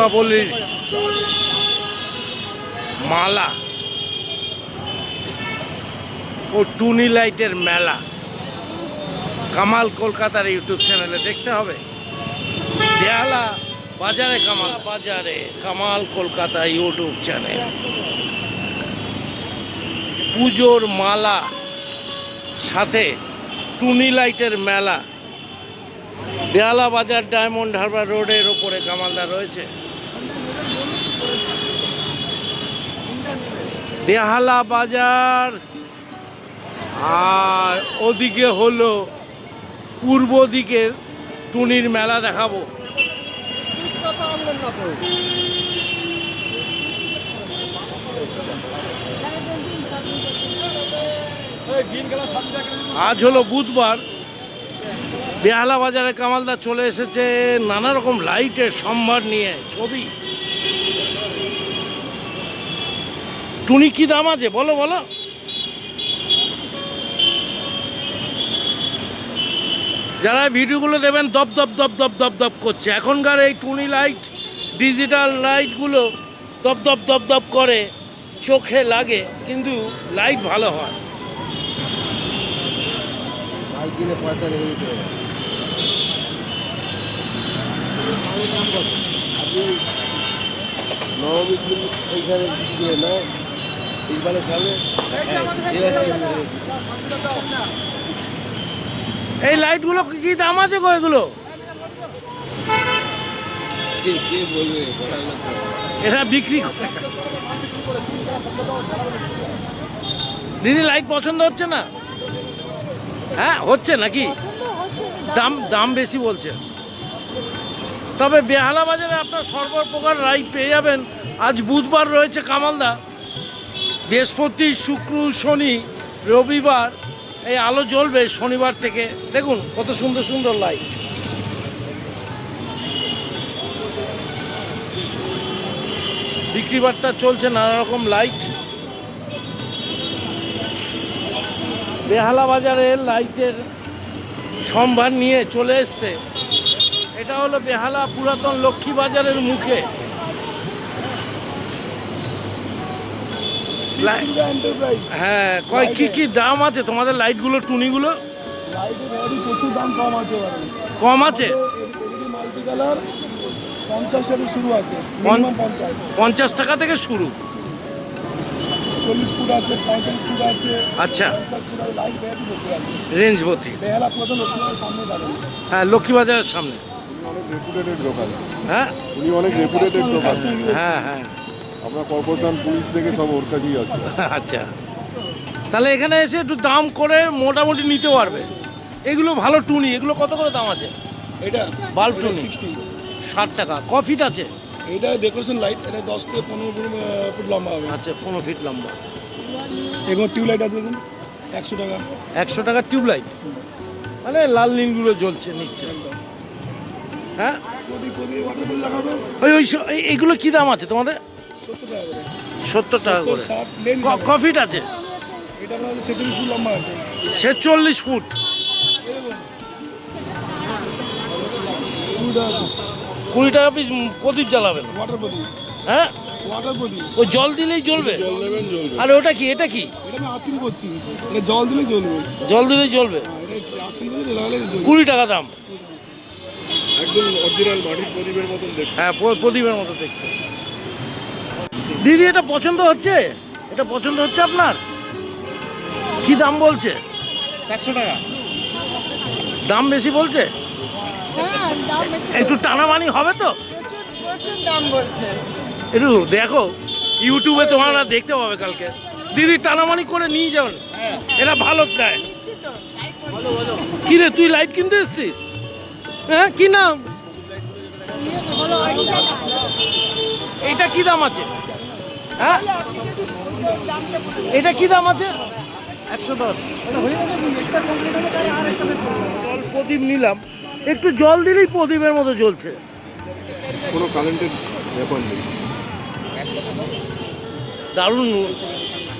দীপাবলির মালা ও টুনি লাইটের মেলা। কামাল কলকাতার ইউটিউব চ্যানেলে দেখতে হবে। বেহালা বাজারে কামাল বাজারে কামাল কলকাতা ইউটিউব চ্যানেল। পুজোর মালা সাথে টুনি লাইটের মেলা। বেহালা বাজার ডায়মন্ড হারবার রোডের ওপরে কামালদা রয়েছে। বেহালা বাজার। আর ওদিকে হলো পূর্ব দিকের টুনির মেলা দেখাবো। আজ হলো বুধবার। বেহালা বাজারে কামালদা চলে এসেছে নানা রকম লাইটের সম্ভার নিয়ে ছবি। টুনি কি দাম আছে? বলো বলো। যারা ভিডিওগুলো দেবেন, দপ দপ দপ দপ দপ দপ করছে। এখনকার এই টুনি লাইট, ডিজিটাল লাইটগুলো দপ দপ দপ দপ করে। চোখে লাগে, কিন্তু লাইট ভালো হয়। এই লাইটগুলো কি কি দাম আছে গো এগুলো? এরা বিক্রি করে। দিদি, লাইট পছন্দ হচ্ছে না? হ্যাঁ হচ্ছে নাকি? দাম দাম বেশি বলছে। তবে বেহালা বাজারে আপনার সর্বপ্রকার লাইট পেয়ে যাবেন। আজ বুধবার রয়েছে কামালদা। বৃহস্পতি, শুক্র, শনি, রবিবার এই আলো জ্বলবে শনিবার থেকে। দেখুন কত সুন্দর সুন্দর লাইট বিক্রি বার্তা চলছে নানা রকম লাইট বেহালা বাজারে লাইটের সম্ভার নিয়ে চলে এসছে। এটা হলো বেহালা পুরাতন লক্ষ্মী বাজারের মুখে। হ্যাঁ কয় কি কি দাম আছে? তোমাদের লাইটগুলো টুনিগুলো? প্রচুর দাম কম আছে? কম আছে পঞ্চাশ থেকে শুরু। আছে পঞ্চাশ টাকা থেকে শুরু চল্লিশ ফুট আছে পঁয়তাল্লিশ ফুট আছে আচ্ছা রেঞ্জ ভর্তি হ্যাঁ? লক্ষ্মী বাজারের সামনে হ্যাঁ দোকান। হ্যাঁ হ্যাঁ। আপনার কর্পোরেশন পুলিশ থেকে সব ওর কাছেই আছে। আচ্ছা। তাহলে এখানে এসে একটু দাম করে মোটামুটি নিতে পারবে। এগুলো ভালো টুনি এগুলো কত করে দাম আছে? এটা বাল্ব টুনি। সিক্সটি ষাট টাকা। কফিট আছে? এটা ডেকোরেশন লাইট এটা দশ থেকে পনেরো ফুট, লম্বা হবে। আচ্ছা পনেরো ফিট লম্বা। এগুলো টিউবলাইট আছে দেখুন একশো টাকা। একশো টাকার টিউবলাইট। মানে লাল নীলগুলো জ্বলছে নিচ্ছে হ্যাঁ? ওই ওই এইগুলো কি দাম আছে তোমাদের? সত্তর টাকা করে। কফিট আছে? ছেচল্লিশ ফুট লম্বা আছে। ছেচল্লিশ ফুট। কুড়ি টাকা পিস প্রদীপ জ্বালাবেন ওয়াটার প্রদীপ। হ্যাঁ? ওয়াটার প্রদীপ। ওই জল দিলেই জ্বলবে? জল দেবেন জ্বলবে। আর ওটা কি? এটা কি? এটা আমি আর্থিং করছি। এটা জল জ্বলবে। জল দিলেই জ্বলবে? হ্যাঁ, করে লাগালে জ্বলবে। কুড়ি টাকা দাম। একদম অরিজিনাল মাটির প্রদীপের মতন দেখতে। হ্যাঁ প্রদীপের মতো দেখতে। দিদি এটা পছন্দ হচ্ছে? এটা পছন্দ হচ্ছে আপনার? কি দাম বলছে? চারশো টাকা। দাম বেশি বলছে? হ্যাঁ একটু টানামানি হবে তো? প্রচুর প্রচুর দাম বলছে। একটু দেখো ইউটিউবে তোমরা দেখতে পাবে কালকে। দিদি টানামানি করে নিয়ে যাবেন এটা ভালো দেয়। তো তাই কি রে তুই লাইট কিনতে এসছিস? হ্যাঁ কি নাম? এইটা কি দাম আছে? হ্যাঁ? এটা কি দাম আছে? একশো দশ। জল প্রদীপ নিলাম। একটু জল দিলেই প্রদীপের মতো জ্বলছে। কোনো কারেন্টের ব্যাপার নেই। দারুণ।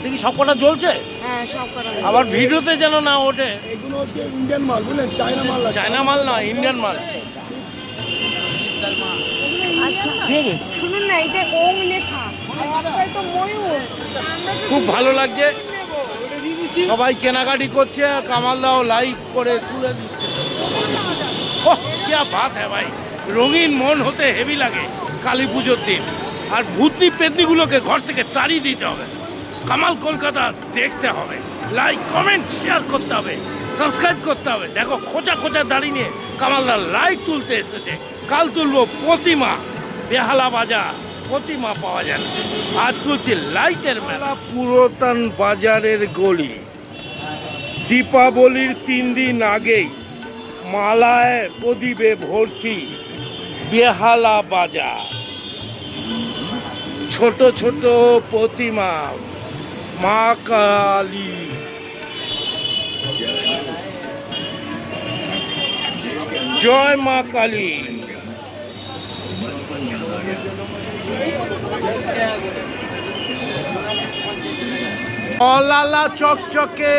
দেখি সবকটা জ্বলছে? হ্যাঁ সব করা আবার ভিডিওতে যেন না ওঠে। এগুলো হচ্ছে ইন্ডিয়ান মাল বুঝলেন? চায়না মাল চায়না মাল না ইন্ডিয়ান মাল। আচ্ছা শুনুন সাইডে ওং লেখা। তো ময়ূর। খুব ভালো লাগছে। সবাই কেনাকাটি করছে আর কামালদাও লাইক করে তুলে দিচ্ছে। ভাত হ্যাঁ ভাই। রঙিন মন হতে হেভি লাগে কালী পুজোর দিন। আর ভূতনি পেতনিগুলোকে ঘর থেকে তাড়িয়ে দিতে হবে। কামাল কলকাতা দেখতে হবে। লাইক কমেন্ট শেয়ার করতে হবে। সাবস্ক্রাইব করতে হবে। দেখো খোঁচা খোঁচা দাঁড়িয়ে নিয়ে কামালদার লাইক তুলতে এসেছে। কাল তুলবো প্রতিমা। বেহালা বাজার। প্রতিমা পাওয়া যাচ্ছে। আজ তুলছি লাইটের মেলা। পুরাতন বাজারের গলি। দীপাবলির তিন দিন আগেই মালায় প্রদীপে ভর্তি বেহালা বাজার। ছোট ছোট প্রতিমা, মা কালী। জয় মা কালী। অলালা চকচকে।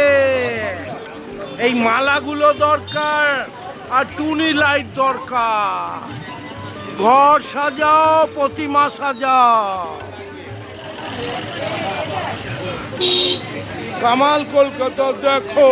এই মালাগুলো দরকার আর টুনি লাইট দরকার। ঘর সাজাও, প্রতিমা সাজাও। কামাল কলকাতা দেখো।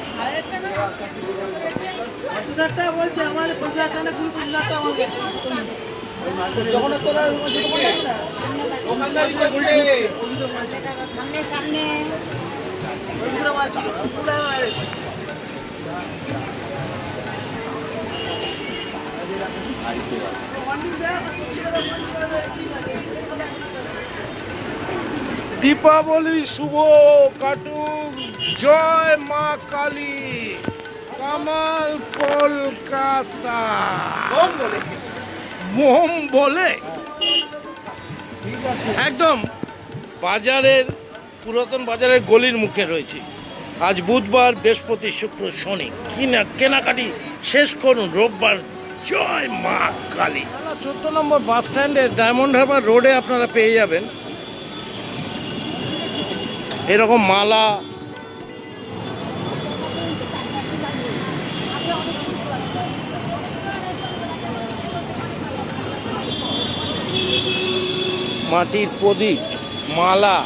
পঞ্চাশ হাজার টাকা বলছে আমার পঞ্চাশ হাজার টাকা কুড়ি পঁচিশ হাজার টাকা আমার যখন তোরা না? সামনে সামনে দীপাবলি শুভ কাটুক। জয় মা কালী কামাল কলকাতা। মোম বলে একদম বাজারের পুরাতন বাজারের গলির মুখে রয়েছে। আজ বুধবার বৃহস্পতি শুক্র শনি। কিনা কেনাকাটি শেষ করুন রোববার। জয় মা কালী। চোদ্দ নম্বর বাস স্ট্যান্ডে ডায়মন্ড হারবার রোডে আপনারা পেয়ে যাবেন। এরকম মালা মাটির প্রদীপ, মালা।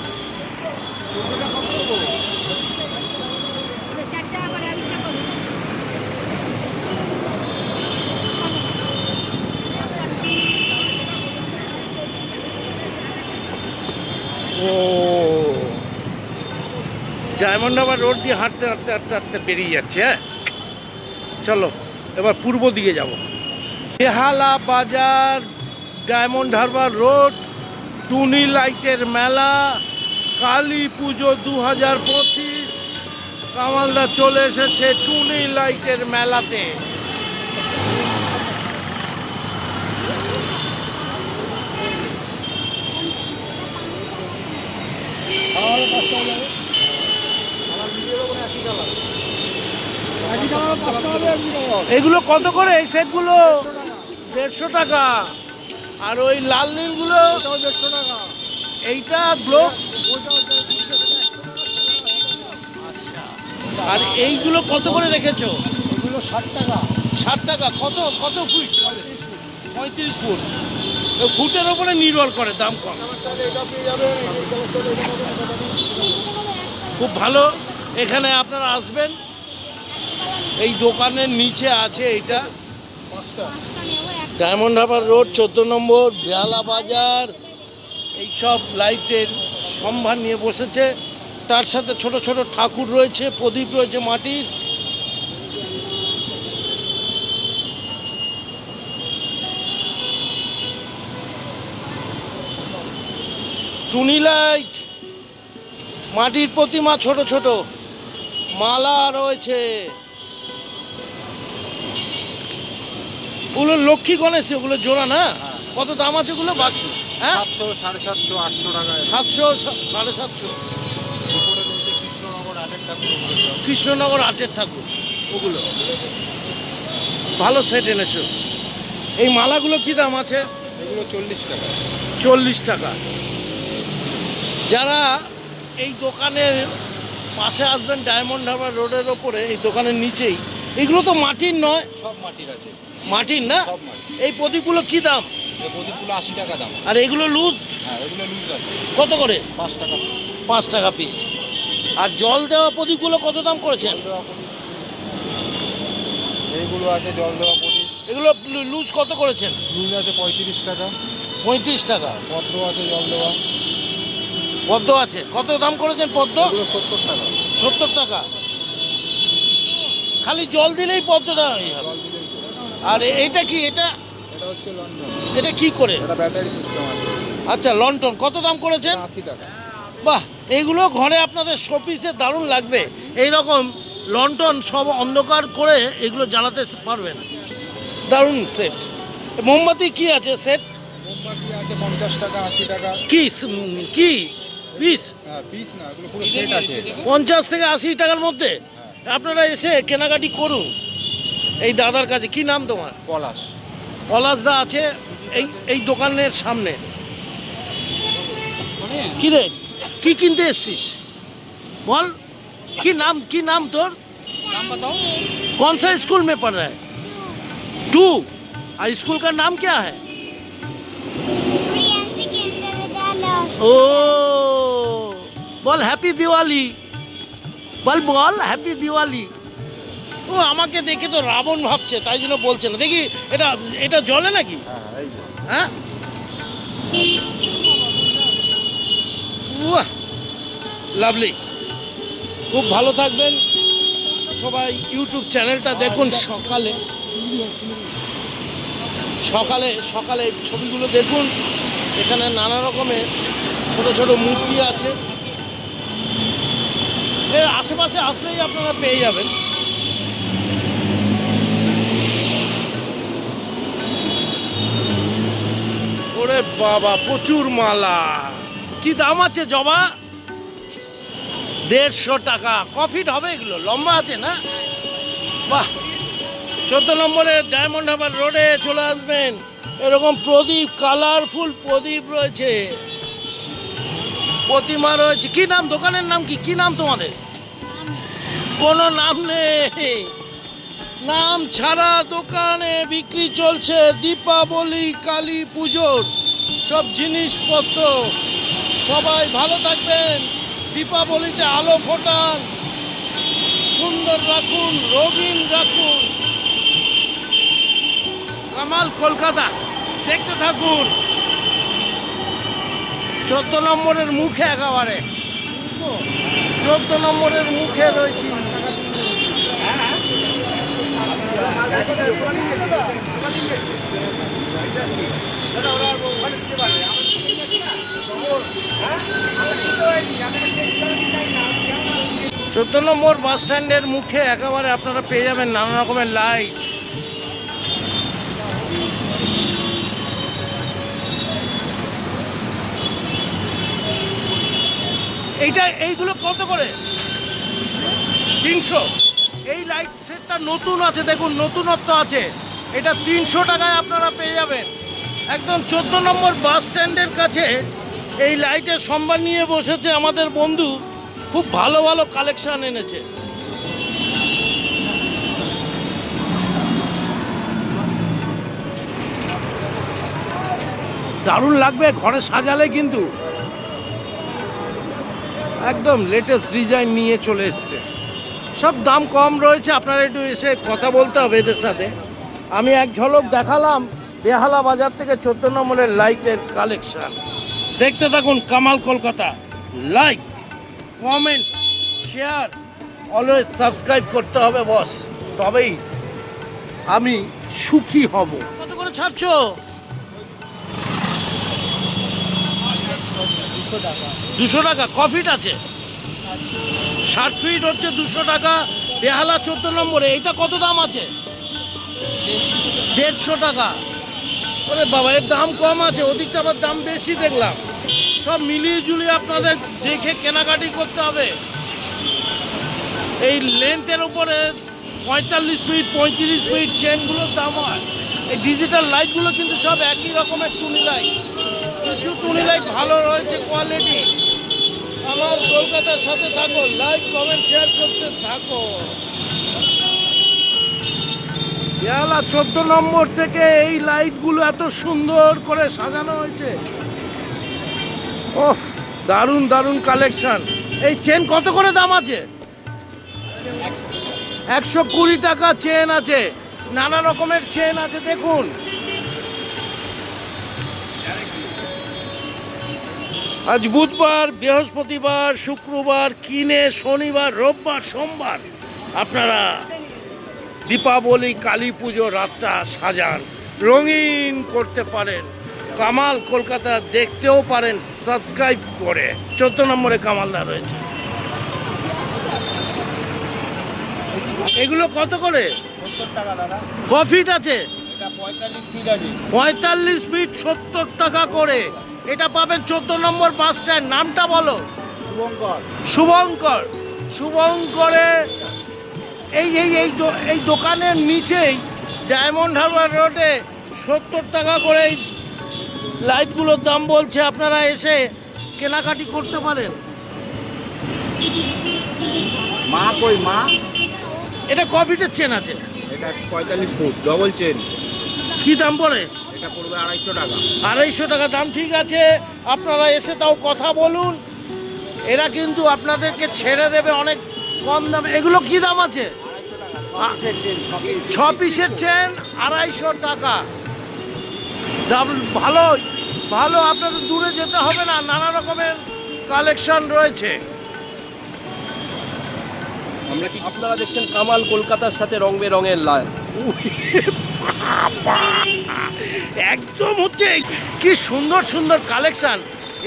ও। ডায়মন্ড হারবার রোড দিয়ে হাঁটতে হাঁটতে হাঁটতে হাঁটতে বেরিয়ে যাচ্ছে হ্যাঁ? চলো, এবার পূর্ব দিকে যাব। বেহালা বাজার, ডায়মন্ড হারবার রোড। টুনি লাইটের মেলা কালী পুজো দু হাজার পঁচিশ কামালদা চলে এসেছে টুনি লাইটের মেলাতে। এগুলো কত করে? এই সেটগুলো দেড়শো টাকা। আর ওই লাল নীলগুলো ওটাও দেড়শো টাকা এইটা গ্লোব দেড়শো টাকা আর এইগুলো কত করে রেখেছো? এগুলো ষাট টাকা। ষাট টাকা। কত কত ফুট? পঁয়ত্রিশ ফুট। ফুটের ওপরে নির্ভর করে দাম কম। এটা এটা এটা। খুব ভালো। এখানে আপনারা আসবেন। এই দোকানের নিচে আছে এইটা। পাঁচটা ডায়মন্ড হাবার রোড, চোদ্দ নম্বর বেহালা বাজার। এইসব লাইটের সম্ভার নিয়ে বসেছে। তার সাথে ছোট ছোট ঠাকুর রয়েছে, প্রদীপ রয়েছে মাটির। টুনি লাইট, মাটির প্রতিমা ছোট ছোট। মালা রয়েছে। ওগুলো লক্ষ্মী গণেশ ওগুলো জোড়া না? কত দাম আছে ওগুলো? বাক্সি? হ্যাঁ? সাতশো সাড়ে সাতশো আটশো টাকা। সাতশো সাড়ে সাতশো। রয়েছে কৃষ্ণনগর আটের ঠাকুর কৃষ্ণনগর আটের ঠাকুর ওগুলো। ভালো সেট এনেছো। এই মালাগুলো কি দাম আছে? এগুলো চল্লিশ টাকা। চল্লিশ টাকা। যারা এই দোকানের পাশে আসবেন ডায়মন্ড হারবার রোডের ওপরে এই দোকানের নিচেই এগুলো তো মাটির নয়। সব মাটির আছে। মাটির না? সব মাটি এই প্রদীপগুলো কি দাম? এই প্রদীপগুলো আশি টাকা দাম। আর এগুলো লুজ হ্যাঁ এগুলো লুজ আছে। কত করে? পাঁচ টাকা। পাঁচ টাকা পিস আর জল দেওয়া প্রদীপগুলো কত দাম করেছেন? জল দেওয়া প্রদীপ। এইগুলো আছে জল দেওয়া প্রদীপ। এগুলো লুজ কত করেছেন? লুজ আছে পঁয়ত্রিশ টাকা। পঁয়ত্রিশ টাকা। পদ্ম আছে জল দেওয়া। পদ্ম আছে। কত দাম করেছেন পদ্ম? এগুলো সত্তর টাকা। সত্তর টাকা। খালি জল দিলেই পদ্মটা হয়ে যাবে। আর এটা কি এটা? এটা হচ্ছে কি করে? আচ্ছা লন্ঠন কত দাম করেছেন? বাহ এইগুলো ঘরে আপনাদের শোপিসে দারুণ লাগবে। এই রকম লন্ঠন সব অন্ধকার করে এগুলো জ্বালাতে পারবেন। দারুণ সেট। মোমবাতি কি আছে সেট? মোমবাতি আছে পঞ্চাশ টাকা আশি টাকা। কি কি? পিস? হ্যাঁ পিস না পুরো সেট আছে। পঞ্চাশ থেকে আশি টাকার মধ্যে? আপনারা এসে কেনাকাটি করুন। এই দাদার কাছে কি নাম তোমার? পলাশ। পলাশদা আছে এই এই দোকানের সামনে। কি রে? কি কিনতে এসছিস? বল কি নাম কি নাম তোর? কোন সা স্কুল মে পড় রা টু। আর স্কুল কা নাম কে হ্যাঁ ও। বল হ্যাপি দিওয়ালি। বল বল হ্যাপি দিওয়ালি ও, আমাকে দেখে তো রাবণ ভাবছে, তাই জন্য বলছে না। দেখি, এটা এটা জলে নাকি? হ্যাঁ? লাভলি খুব ভালো থাকবেন। সবাই ইউটিউব চ্যানেলটা দেখুন সকালে। সকালে সকালে ছবিগুলো দেখুন। এখানে নানা রকমের ছোট ছোট মূর্তি আছে। এর আসলেই আপনারা পেয়ে যাবেন। ওরে বাবা, প্রচুর মালা। কি দাম আছে জবা? দেড়শো টাকা। কফিট হবে এগুলো? লম্বা আছে না? বাহ! চোদ্দ নম্বরে ডায়মন্ড হারবার রোডে চলে আসবেন। এরকম প্রদীপ, কালারফুল প্রদীপ রয়েছে। প্রতিমা রয়েছে। কি নাম? দোকানের নাম কি? কি নাম তোমাদের? কোনো নাম নেই। নাম ছাড়া দোকানে বিক্রি চলছে দীপাবলি, কালী পুজোর সব জিনিসপত্র। সবাই ভালো থাকবেন। দীপাবলিতে আলো ফোটান। সুন্দর রাখুন, রঙিন রাখুন। কামাল কলকাতা, দেখতে থাকুন। চোদ্দ নম্বরের মুখে একেবারে। চোদ্দ নম্বরের মুখে রয়েছি। চোদ্দ নম্বর বাস স্ট্যান্ডের মুখে একেবারে আপনারা পেয়ে যাবেন নানা রকমের লাইট এইটা, এইগুলো কত করে? তিনশো। এই লাইট সেটটা নতুন আছে, দেখুন, নতুনত্ব আছে। এটা তিনশো টাকায় আপনারা পেয়ে যাবেন। একদম চোদ্দ নম্বর বাস স্ট্যান্ডের কাছে এই লাইটের সম্মান নিয়ে বসেছে আমাদের বন্ধু। খুব ভালো ভালো কালেকশান এনেছে। দারুণ লাগবে ঘরে সাজালে কিন্তু। একদম লেটেস্ট ডিজাইন নিয়ে চলে এসছে। সব দাম কম রয়েছে, আপনারা একটু এসে কথা বলতে হবে এদের সাথে। আমি এক ঝলক দেখালাম, বেহালা বাজার থেকে চোদ্দ নম্বরের লাইটের কালেকশন দেখতে থাকুন Kamal Kolkata. Like comments share always subscribe করতে হবে বস তবেই আমি সুখী হব। কত করে ছাড়ছো? দুশো টাকা। কফিট আছে। ষাট ফিট হচ্ছে দুশো টাকা, বেহালা চোদ্দ নম্বরে এটা কত দাম আছে? দেড়শো টাকা। ওরে বাবা, এর দাম কম আছে, ওদিকটা আবার দাম বেশি দেখলাম। সব মিলিয়ে ঝুলিয়ে আপনাদের দেখে কেনাকাটি করতে হবে। এই লেন্থের উপরে পঁয়তাল্লিশ ফিট পঁয়ত্রিশ ফিট চেনগুলোর দাম হয়। এই ডিজিটাল লাইটগুলো কিন্তু সব একই রকমের টুনি লাইট কিছু টুনি লাইট ভালো রয়েছে কোয়ালিটি আমার কলকাতার সাথে থাকো লাইক কমেন্ট শেয়ার করতে থাকো। চোদ্দ নম্বর থেকে এই লাইটগুলো এত সুন্দর করে সাজানো হয়েছে। ওহ দারুণ দারুণ কালেকশন এই চেন কত করে দাম আছে? একশো কুড়ি টাকা চেন আছে। নানা রকমের চেন আছে, দেখুন। আজ বুধবার বৃহস্পতিবার শুক্রবার কিনে শনিবার রোববার সোমবার। আপনারা দীপাবলি কালী পুজো রাতটা সাজান। রঙিন করতে পারেন। কামাল কলকাতা দেখতেও পারেন সাবস্ক্রাইব করে। চোদ্দ নম্বরে কামালদা রয়েছে। এগুলো কত করে? ক ফিট আছে। পঁয়তাল্লিশ ফিট সত্তর টাকা করে। এটা পাবেন চোদ্দ নম্বর বাস স্ট্যান্ড। নামটা বলো। শুভঙ্কর। শুভঙ্কর। এই এই এই এই দোকানের নিচেই ডায়মন্ড হারবার রোডে সত্তর টাকা করে এই লাইটগুলোর দাম বলছে। আপনারা এসে কেনাকাটি করতে পারেন। মা কই মা? এটা কফিটের চেন আছে। এটা পঁয়তাল্লিশ ফুট ডবল চেন কি দাম পড়ে? এটা পড়বে আড়াইশো টাকা। আড়াইশো টাকা দাম ঠিক আছে আপনারা এসে তাও কথা বলুন। এরা কিন্তু আপনাদেরকে ছেড়ে দেবে অনেক কম দামে। এগুলো কি দাম আছে? ছ পিসের চেন আড়াইশো টাকা। দাম ভালো ভালো আপনাদের দূরে যেতে হবে না নানা রকমের কালেকশন রয়েছে। আমরা কি আপনারা দেখছেন কামাল কলকাতার সাথে রং বেরঙের লাল! একদম হচ্ছে, কি সুন্দর সুন্দর কালেকশন।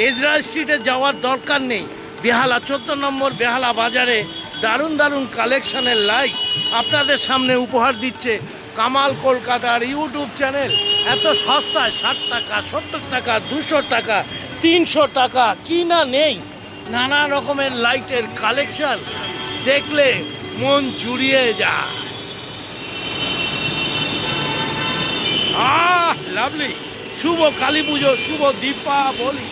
ইসরায়েল স্ট্রিটে যাওয়ার দরকার নেই। বেহালা চোদ্দ নম্বর বেহালা বাজারে দারুণ দারুণ কালেকশনের লাইট আপনাদের সামনে উপহার দিচ্ছে কামাল কলকাতার ইউটিউব চ্যানেল এত সস্তায় ষাট টাকা, সত্তর টাকা, দুশো টাকা, তিনশো টাকা, কি না নেই? নানা রকমের লাইটের কালেকশন। দেখলে মন জুড়িয়ে যায়। আহ লাভলি শুভ কালী পুজো শুভ দীপাবলি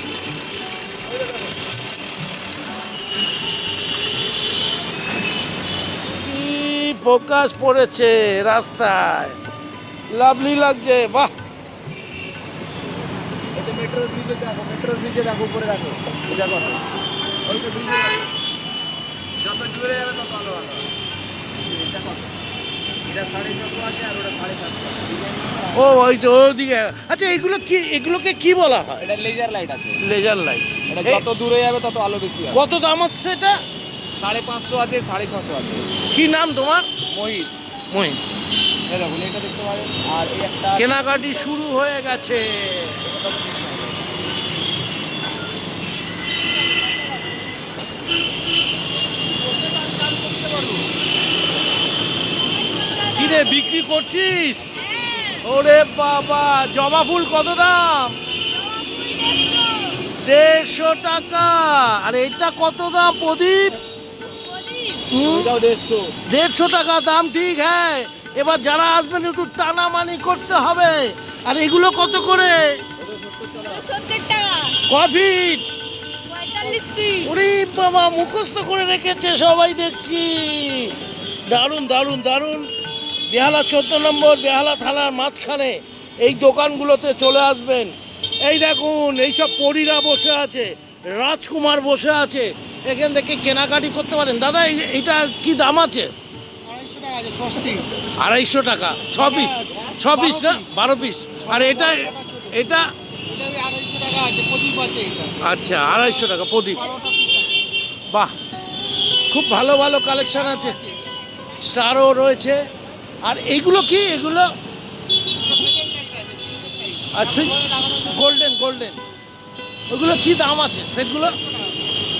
ফোকাস পড়েছে রাস্তায়। লাভলি লাগছে, বাহ। মেট্রো ব্রিজে দেখো মেট্রো ব্রিজে দেখো, উপরে দেখো। যত জুড়ে যাবে তত ভালো ভালো ও ওই তো ওদিকে। আচ্ছা এগুলো কি এগুলোকে কি বলা হয়? এটা লেজার লাইট আছে। Laser light. এটা যত দূরে যাবে তত আলো বেশি হবে। কত দাম হচ্ছে এটা সাড়ে পাঁচশো আছে সাড়ে ছশো আছে। কি নাম তোমার? মহিত এই দেখুন এটা দেখতে পারেন। আর এই একটা কেনাকাটি শুরু হয়ে গেছে। কিরে বিক্রি করছিস? ওরে বাবা জবা ফুল কত দাম? দেড়শো টাকা। আর এটা কত দাম প্রদীপ? দেড়শো। টাকা দাম ঠিক হ্যাঁ। এবার যারা আসবেন একটু টানামানি করতে হবে। আর এগুলো কত করে? কফি ওরে বাবা মুখস্থ করে রেখেছে সবাই দেখছি। দারুণ দারুণ দারুণ। বেহালা চোদ্দ নম্বর বেহালা থানার মাঝখানে এই দোকানগুলোতে চলে আসবেন। এই দেখুন এইসব পরীরা বসে আছে রাজকুমার বসে আছে। এখান থেকে কেনাকাটি করতে পারেন। দাদা এইটা কি দাম আছে? আড়াইশো টাকা ছ পিস। ছ পিস না? বারো পিস। আর এটা এটা? এটা এটা। আচ্ছা আড়াইশো টাকা প্রদীপ। বাহ খুব ভালো ভালো কালেকশন আছে। স্টারও রয়েছে। আর এইগুলো কি? এগুলো আচ্ছা গোল্ডেন গোল্ডেন। ওগুলো কি দাম আছে? সেটগুলো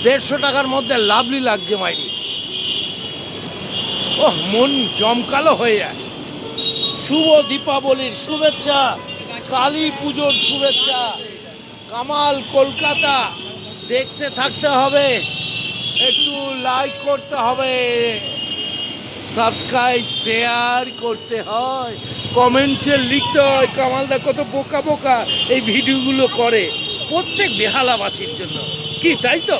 দেড়শো টাকার মধ্যে লাভলি লাগছে, মাইরি। ওহ, মন জমকালো হয়ে যায়। শুভ দীপাবলির শুভেচ্ছা, কালী পুজোর শুভেচ্ছা, কামাল কলকাতা, দেখতে থাকতে হবে, একটু লাইক করতে হবে। সাবস্ক্রাইব শেয়ার করতে হয়। কমেন্টসে লিখতে হয় কামালদা কত বোকা বোকা এই ভিডিওগুলো করে। প্রত্যেক বেহালাবাসীর জন্য। কি, তাই তো?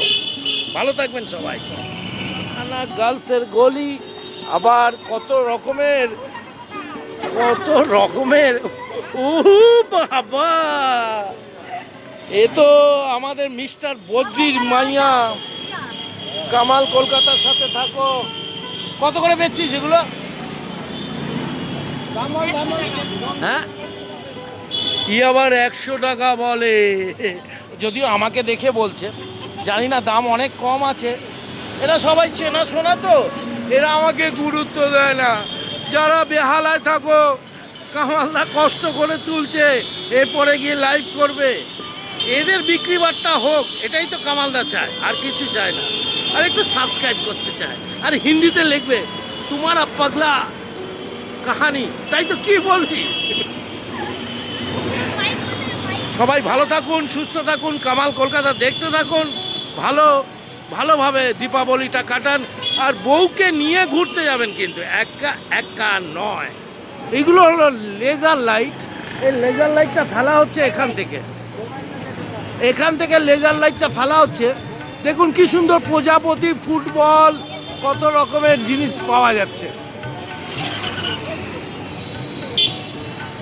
ভালো থাকবেন সবাই। থানা গার্লসের গলি আবার কত রকমের কত রকমের ও বাবা! এ তো আমাদের মিস্টার বদ্রির মাইয়া। কামাল কলকাতার সাথে থাকো। কত করে বেচছিস এগুলো? হ্যাঁ? ই আবার একশো টাকা বলে। যদিও আমাকে দেখে বলছে, জানি না দাম অনেক কম আছে। এরা সবাই চেনা শোনা তো। এরা আমাকে গুরুত্ব দেয় না। যারা বেহালায় থাকো, কামালদা কষ্ট করে তুলছে, এরপরে গিয়ে লাইভ করবে। এদের বিক্রি বাট্টা হোক, এটাই তো কামালদা চায়, আর কিছু চায় না। আর একটু সাবস্ক্রাইব করতে চায়। আর হিন্দিতে লিখবে, তোমার পাগলা কাহানি। তাই তো কি বলবি? সবাই ভালো থাকুন, সুস্থ থাকুন, কামাল কলকাতা দেখতে থাকুন, ভালো, ভালোভাবে দীপাবলিটা কাটান, আর বউকে নিয়ে ঘুরতে যাবেন কিন্তু একা একা নয়। এগুলো হলো লেজার লাইট। এই লেজার লাইটটা ফেলা হচ্ছে এখান থেকে। এখান থেকে লেজার লাইটটা ফেলা হচ্ছে। দেখুন কি সুন্দর প্রজাপতি ফুটবল। কত রকমের জিনিস পাওয়া যাচ্ছে।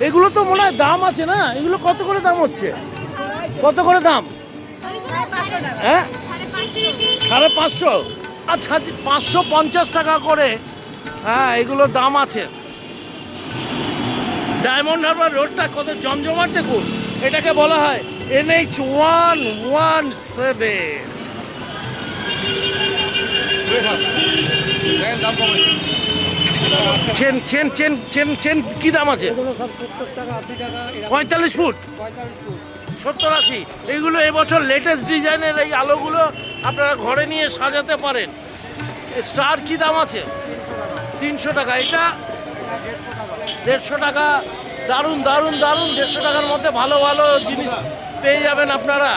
এগুলো তো মনে হয় দাম আছে না? এগুলো কত করে দাম হচ্ছে? কত করে দাম? হ্যাঁ? সাড়ে পাঁচশো। আচ্ছা পাঁচশো পঞ্চাশ টাকা করে। হ্যাঁ এগুলোর দাম আছে। ডায়মন্ড হারবার রোডটা কত জমজমাট দেখুন। এটাকে বলা হয় NH one one seven. Chain chain chain chain chain, কি দাম আছে? পঁয়তাল্লিশ ফুট? সত্তর আশি। এইগুলো এবছর লেটেস্ট ডিজাইনের এই আলোগুলো আপনারা ঘরে নিয়ে সাজাতে পারেন। স্টার কি দাম আছে? তিনশো টাকা। এটা দেড়শো টাকা। দারুণ দারুণ দারুণ। দেড়শো টাকার মধ্যে ভালো ভালো জিনিস পেয়ে যাবেন আপনারা।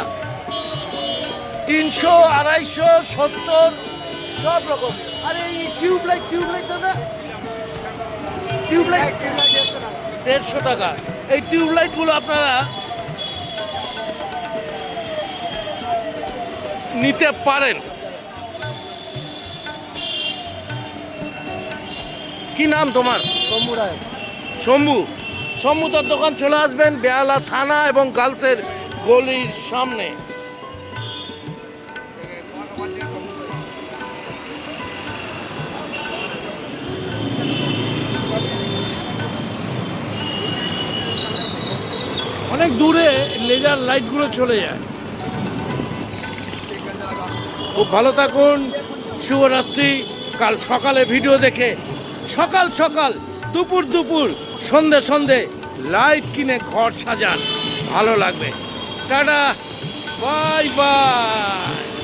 তিনশো, আড়াইশো, সত্তর সব রকম। আরে এই টিউবলাইট টিউবলাইট দাদা। টিউবলাইট দেড়শো টাকা। এই টিউবলাইটগুলো আপনারা নিতে পারেন। কি নাম তোমার? শম্ভু শম্ভু। তোর দোকান চলে আসবেন বেহালা থানা এবং গার্লসের গলির সামনে। অনেক দূরে লেজার লাইটগুলো চলে যায়। খুব ভালো থাকুন, শুভরাত্রি, কাল সকালে ভিডিও দেখে। সকাল সকাল, দুপুর দুপুর, সন্ধে সন্ধে লাইট কিনে ঘর সাজান, ভালো লাগবে। Tata bye bye